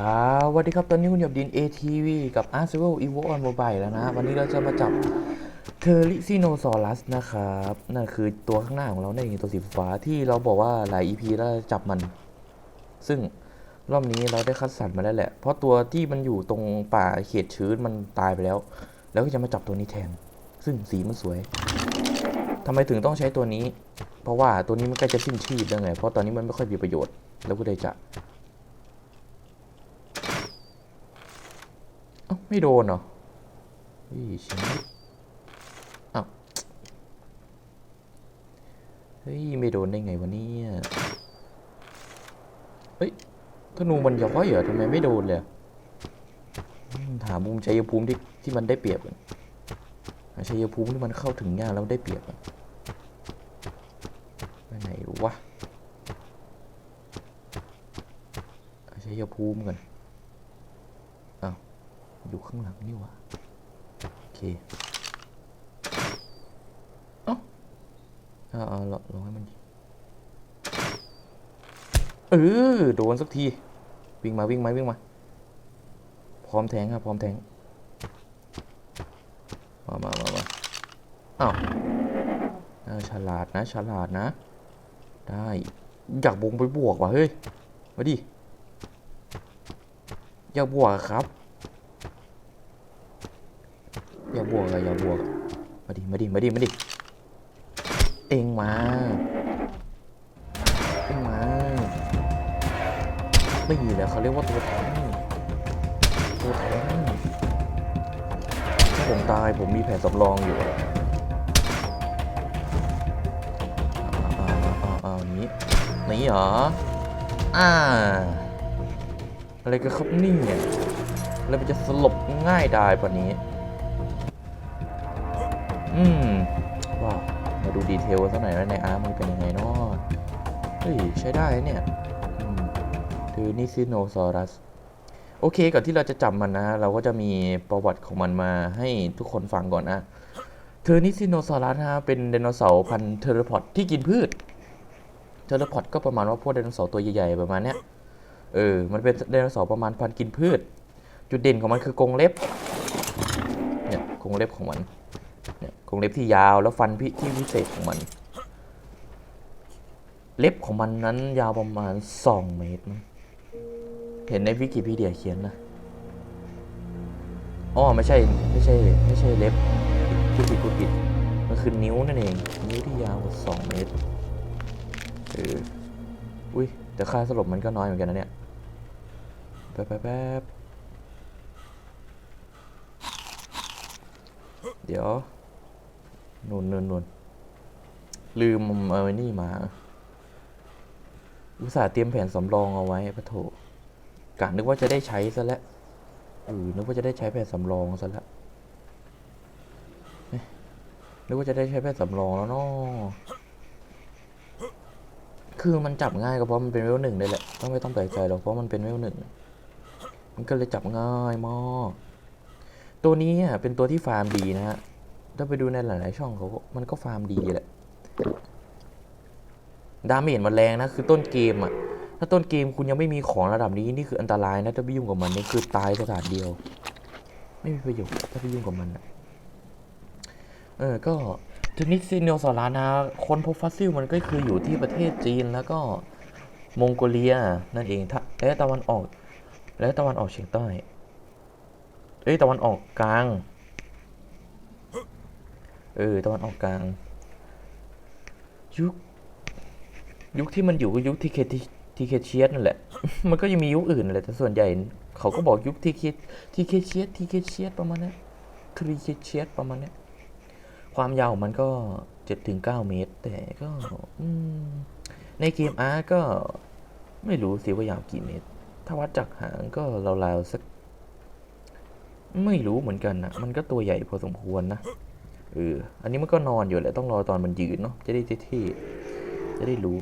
อ่าสวัสดีครับ ตอนนี้คุณหยบดิน ATV กับ a r c i v a l Evo on Mobile แล้วนะ วันนี้เราจะมาจับเทอริซิโนซอรัสนะครับ นั่นคือตัวข้างหน้าของเราในตัวสีฟ้าที่เราบอกว่าหลาย EP แล้วจับมัน ซึ่งรอบนี้เราได้คัดสรรมาแล้วแหละ เพราะตัวที่มันอยู่ตรงป่าเขตชื้นมันตายไปแล้ว แล้วก็จะมาจับตัวนี้แทน ซึ่งสีมันสวยทำไมถึงต้องใช้ตัวนี้ เพราะว่าตัวนี้มันใกล้จะสิ้นชีพแล้วไง เพราะตอนนี้มันไม่ค่อยมีประโยชน์ แล้วก็เลยจะ เอ้า ไม่โดนเหรอเฮ้ยชิงอ้าวเฮ้ย ไม่โดนได้ไงวะเนี่ยเฮ้ยธนูมันย้อยเหรอทำไมไม่โดนเลยถามมุมชัยภูมิที่ที่มันได้เปรียบก่อนหาชัยภูมิที่มันเข้าถึงยากแล้วได้เปรียบก่อนไปไหนวะชัยภูมิก่อน อยู่ข้างหลังนี่หว่าโอเคเอ้าเอาเอาลองลองให้มันเออโดนสักที วิ่งมาวิ่งมาวิ่งมา พร้อมแทงครับพร้อมแทงมามามามาอ้าวฉลาดนะฉลาดนะ ได้ อยากบงไปบวกว่ะเฮ้ย มาดิ อยากบวกครับ อย่าบวกอะอย่าบวกอะมาดิมาดิมาดิมาดิเองมาเองมาไม่มีแล้วเขาเรียกว่าตัวแทงตัวแทงถ้าผมตายผมมีแผนสำรองอยู่อะเอาเอาเอาเอาเอานี้นี่เหรอ อ่า อะไรกันครับนี่เนี่ยแล้วมันจะสลบง่ายไดายกว่านี้ อืมว้าวมาดูดีเทลสักหน่อยว่าในอาร์มันเป็นยังไงเนาะเฮ้ย ใช้ได้เนี่ยอืมคือนิซิโนซอรัส โอเค ก่อนที่เราจะจับมันนะ เราก็จะมีประวัติของมันมาให้ทุกคนฟังก่อนนะเทอร์นิซิโนซอรัสนะฮะเป็นไดโนเสาร์พันธุ์เทอร์พอดที่กินพืช เทอร์พอดก็ประมาณว่าพวกไดโนเสาร์ตัวใหญ่ๆประมาณเนี้ย เออ มันเป็นไดโนเสาร์ประมาณพันธุ์กินพืช จุดเด่นของมันคือกรงเล็บ เนี่ย กรงเล็บของมัน เนี่ยกรงเล็บที่ยาวแล้วฟันพิที่พิเศษของมัน เล็บของมันนั้นยาวประมาณ 2 เมตร เห็นในวิกิพีเดียเขียนนะอ๋อไม่ใช่ไม่ใช่ไม่ใช่เล็บพูดผิดพูดผิดมันคือนิ้วนั่นเอง นิ้วที่ยาวกว่า2เมตรเอออุ้ยแต่ค่าสลบมันก็น้อยเหมือนกันนะเนี่ยแป๊บแป๊บแป๊บเดี๋ยว นุ่นนุ่นนุ่นลืมเอาไอ้นี่มา อุตส่าห์เตรียมแผนสำรองเอาไว้ปะโถกะนึกว่าจะได้ใช้ซะแล้วเออนึกว่าจะได้ใช้แผนสำรองซะแล้วนึกว่าจะได้ใช้แผนสำรองแล้วเนาะคือมันจับง่ายก็เพราะมันเป็นเวลหนึ่งเลยแหละต้องไม่ต้องแปลกใจหรอกเพราะมันเป็นเวลหนึ่งมันก็เลยจับง่ายมากตัวนี้เป็นตัวที่ฟาร์มดีนะฮะ ถ้าไปดูในหลาย ๆ ช่องเขาก็มันก็ฟาร์มดีแหละ ดาเมจมันแรงนะ คือต้นเกมอะถ้าต้นเกมคุณยังไม่มีของระดับนี้นี่คืออันตรายนะถ้าไปยุ่งกับมันนี่คือตายสถานเดียว ไม่มีประโยชน์ถ้าไปยุ่งกับมันอะเออ ก็ทนิซิโนซอรานะคนพบฟอสซิลมันก็คืออยู่ที่ประเทศจีนแล้วก็มองโกเลียนั่นเองและตะวันออก และตะวันออกเฉียงใต้เอ้ยตะวันออกกลาง เออตะวันออกกลาง ยุค ยุคที่มันอยู่ก็ยุคทีเคทีเคเชียสนั่นแหละ มันก็ยังมียุคอื่นแหละแต่ส่วนใหญ่ เขาก็บอกยุคทีเคทีเคเชียสทีเคเชียสประมาณนี้ครีเคเชียสประมาณนี้ความยาวมันก็เจ็ดถึงเก้าเมตร แต่ก็ในเกมอาร์ก็ไม่รู้สิว่ายาวกี่เมตร ถ้าวัดจากหางก็ราวๆสัก ไม่รู้เหมือนกันนะมันก็ตัวใหญ่พอสมควรนะ เออ อันนี้มันก็นอนอยู่แหละต้องรอตอนมันยืนเนาะ จะได้เท่จะได้รู้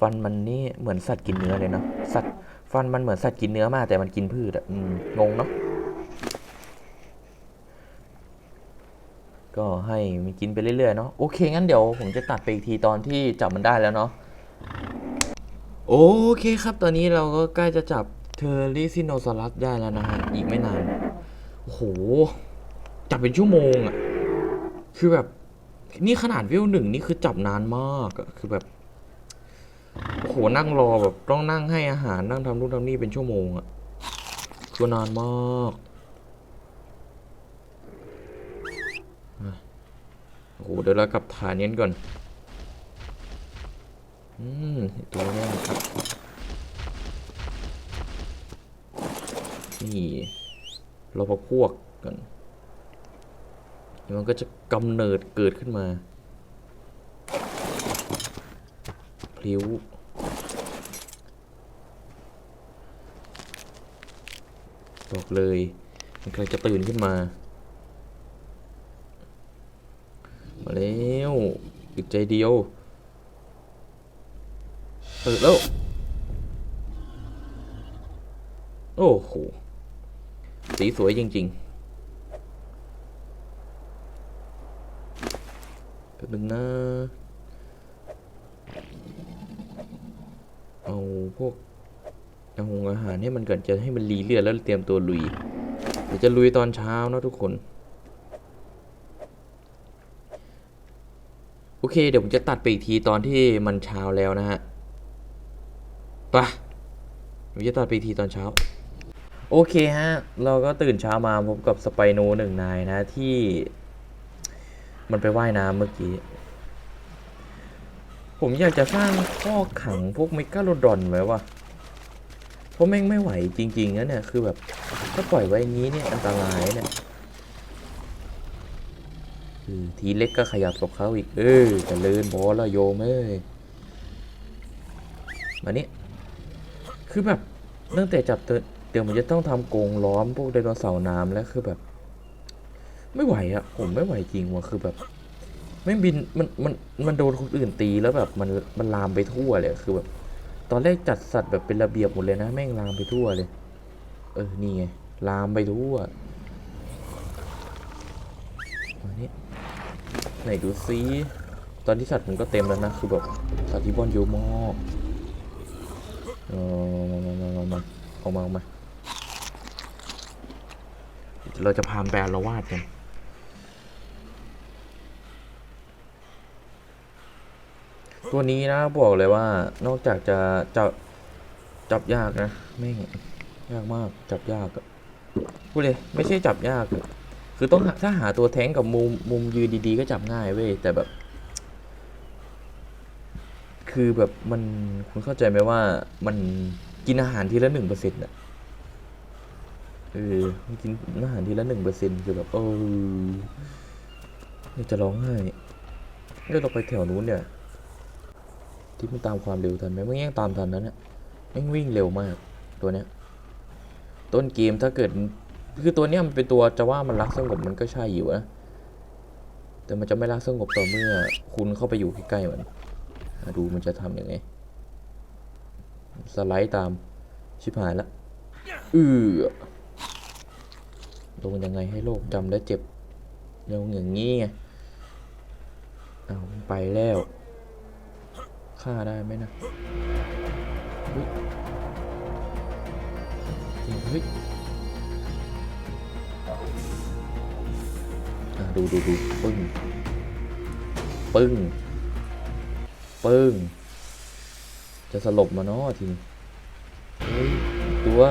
ฟันมันนี่เหมือนสัตว์กินเนื้อเลยเนาะ สัตว์ฟันมันเหมือนสัตว์กินเนื้อมากแต่มันกินพืชอะงงเนาะ ก็ให้มันกินไปเรื่อยๆเนาะ โอเค งั้นเดี๋ยวผมจะตัดไปอีกทีตอนที่จับมันได้แล้วเนาะ โอเคครับ ตอนนี้เราก็ใกล้จะจับเทอร์ริซิโนซอรัสได้แล้วนะฮะ อีกไม่นาน โอ้โหจับเป็นชั่วโมงอะคือแบบ นี่ขนาดวิวหนึ่งนี่คือจับนานมากอะคือแบบโอ้โหนั่งรอแบบต้องนั่งให้อาหารนั่งทำนู่นทำนี่เป็นชั่วโมงอะคือนานมากโอ้โหเดี๋ยวเรากลับฐานนี้ก่อน อืมตัวแรกครับนี่ เราพอพวกกันมันก็จะกำเนิดเกิดขึ้นมาพลิ้วบอกเลย มันกำลังจะตื่นขึ้นมา มาแล้วอีกใจเดียวตื่นแล้ว โอ้โห สีสวยจริงๆแป๊บนึงนะเอาพวกเอาอาหารให้มันก่อนจะให้มันรีเลือดแล้วเตรียมตัวลุยเดี๋ยวจะลุยตอนเช้านะทุกคนโอเค เดี๋ยวผมจะตัดไปอีกทีตอนที่มันเช้าแล้วนะฮะไปะผมจะตัดไปอีกทีตอนเช้า โอเคฮะ เราก็ตื่นเช้ามาพบกับสไปโนหนึ่งนายนะที่ มันไปว่ายน้ำเมื่อกี้ ผมอยากจะสร้างข้อขังพวกเมกาโลดอนไว้ว่ะเพราะแม่งไม่ไหวจริงๆนะเนี่ย คือแบบ ถ้าปล่อยไว้อย่างนี้เนี่ย อันตรายเนี่ยทีเล็กก็ขยับกับเขาอีก เออเจะเลินบอละโยมเอ้ยมาเนี่คือแบบตั้งแต่จับเต เดี๋ยวมันจะต้องทำกรงล้อมพวกไดโนเสาร์น้ำแล้วคือแบบ ไม่ไหวอะผมไม่ไหวจริงว่ะคือแบบแม่บินมันมันมันโดนคนอื่นตีแล้วแบบมันมันลามไปทั่วเลยคือแบบ ตอนแรกจัดสัตว์แบบเป็นระเบียบหมดเลยนะแม่งลามไปทั่วเลย เออนี่ไงลามไปทั่วมานี่ไหนดูซิตอนที่สัตว์มันก็เต็มแล้วนะคือแบบสัตว์ที่บอนเยอะมากเออมามามามาออกมาออกมา เราจะพามแปลละวาดกันตัวนี้นะบอกเลยว่านอกจากจะจับจับยากนะแม่งยากมากจับยากพูดเลยไม่ใช่จับยาก คือต้องถ้าหาตัวแท้งกับมุมมุมยืนดีๆ ก็จับง่ายเว้ยแต่แบบ คือแบบมันคุณเข้าใจไหมว่ามันกินอาหารทีละหนึ่งเปอร์เซ็นต์อะ เออมันกินอาหารทีละหนึ่งเปอร์เซ็นต์คือแบบเอออยากจะร้องไห้เดี๋ยวเราไปแถวนู้นเนี่ยที่มันตามความเร็วทันไหมมันยังตามทันนั้นเนี่ยแม่งวิ่งเร็วมากตัวเนี้ยต้นเกมถ้าเกิดคือตัวเนี้ยมันเป็นตัวจะว่ามันรักสงบมันก็ใช่อยู่นะแต่มันจะไม่รักสงบต่อเมื่อคุณเข้าไปอยู่ใกล้ๆมันอะดูมันจะทำยังไงสไลด์ตามชิบหายละอือ ลงยังไงให้โลกจำและเจ็บลงอย่างนี้ไงเอาไปแล้วฆ่าได้ไหมนะเฮ้ยเฮ้ยดูดูดูปึ้ง ปึ้ง ปึ้ง จะสลบมาเนาะทีเฮ้ย ตัว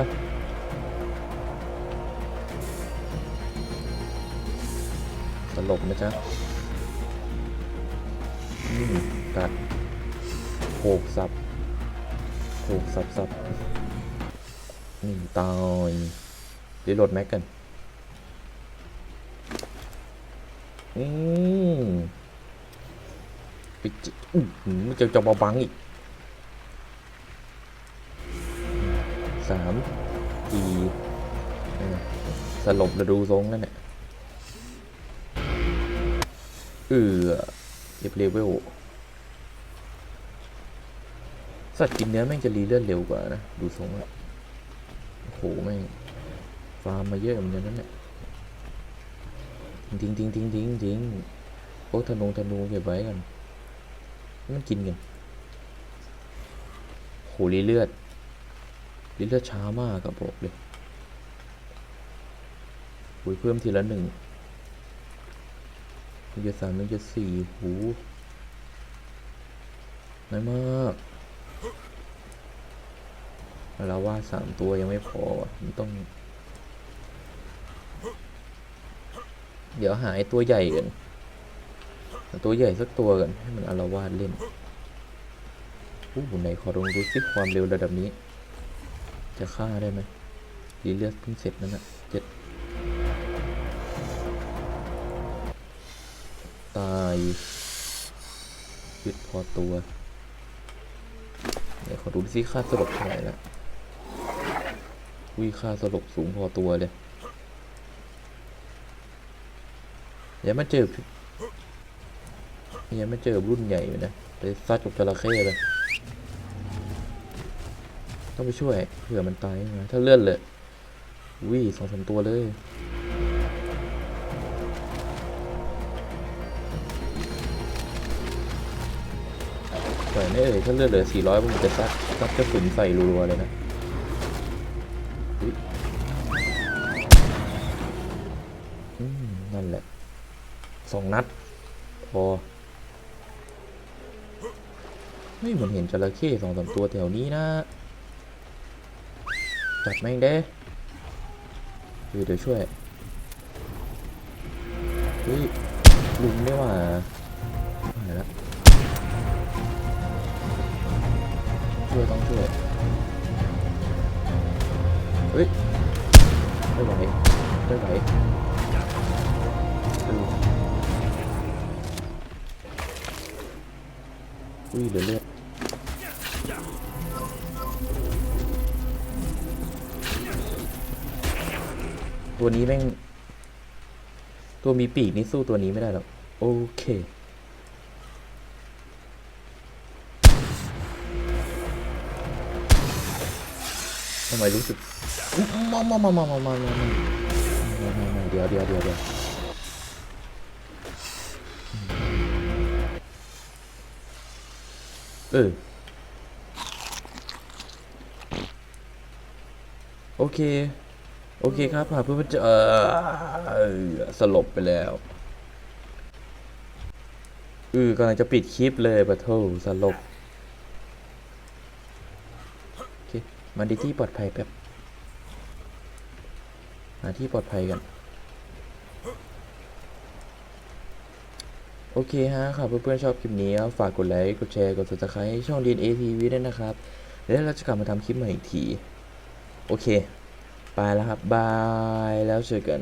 สลบนะจ๊ะอืมกัดโขกสับโขกสับสับนี่ตายรีโหลดแม็กกัน อืมไปจิอื้อหือมันจะจะมาบังอีกสามสี่สลบแล้วดูทรงแล้วเนี่ย เออเรียบเลเวลสัตว์กินเนื้อแม่งจะรีเลือดเร็วกว่านะ ดูทรงอะโอ้โหแม่งฟาร์มมาเยอะเหมือนกันนั่นแหละทิ้งทิ้งทิ้งทิ้งทิ้งโอ้ธนูธนูเก็บไว้กันมันกินกันโหรีเลือดรีเลือดช้ามากกับบอกเลยหุยเพิ่มทีละหนึ่ง งจุดสามหนึ่งจุดสี่หูน้อยมากเราว่าสามตัวยังไม่พอมันต้อง เดี๋ยวหาไอตัวใหญ่กันเอาตัวใหญ่สักตัวกันให้มันอารวาสเล่นอู้หูไหนขอลงดูสิความเร็วระดับนี้ จะฆ่าได้ไหมดีเลือดเพิ่งเสร็จนั่นน่ะ ตายยึดพอตัว เดี๋ยวขอดูสิค่าสลบเท่าไหร่ล้วอุ้ยค่าสลบสูงพอตัวเลยเดี๋ยวมาเจอเดี๋ยวมาเจอรุ่นใหญ่อยู่นะไปซัดกับจระเข้เลยต้องไปช่วยเผื่อมันตายมาถ้าเลื่อนเลยวิสองสามตัวเลย ปล่อยไม่เอ่ยถ้าเลือดเหลือสี่ร้อยผมจะซัดซัดกระสุนใส่รัวๆเลยนะนั่นแหละสองนัดพอไม่เหมือนเห็นจระเข้สองสามตัวแถวนี้นะ จับแม่งเด้เดี๋ยเดี๋ยวช่วยเฮ้ยลุมได้ว่า ช่วยต้องช่วยเฮ้ยไม่ไหวไม่ไหวอุ้ยเหลือเลือดตัวนี้แม่ง ตัวมีปีกนี่สู้ตัวนี้ไม่ได้หรอก โอเค ทำไมรู้สึกมามามามามามามาเดี๋ยวเดี๋ยวเดี๋ยวเดี๋ยวเออโอเค โอเคครับหาเพื่อนเจอสลบไปแล้วอือกำลังจะปิดคลิปเลยปะทูสลบ มาดีที่ปลอดภัยแป๊บหาที่ปลอดภัยกัน โอเคฮะครับเพื่อนๆชอบคลิปนี้ก็ฝากกดไลค์ กดแชร์ กด subscribe ช่อง DNA TV ด้วยนะครับ แล้วเราจะกลับมาทำคลิปใหม่อีกที โอเค ไปแล้วครับ บาย แล้วเจอกัน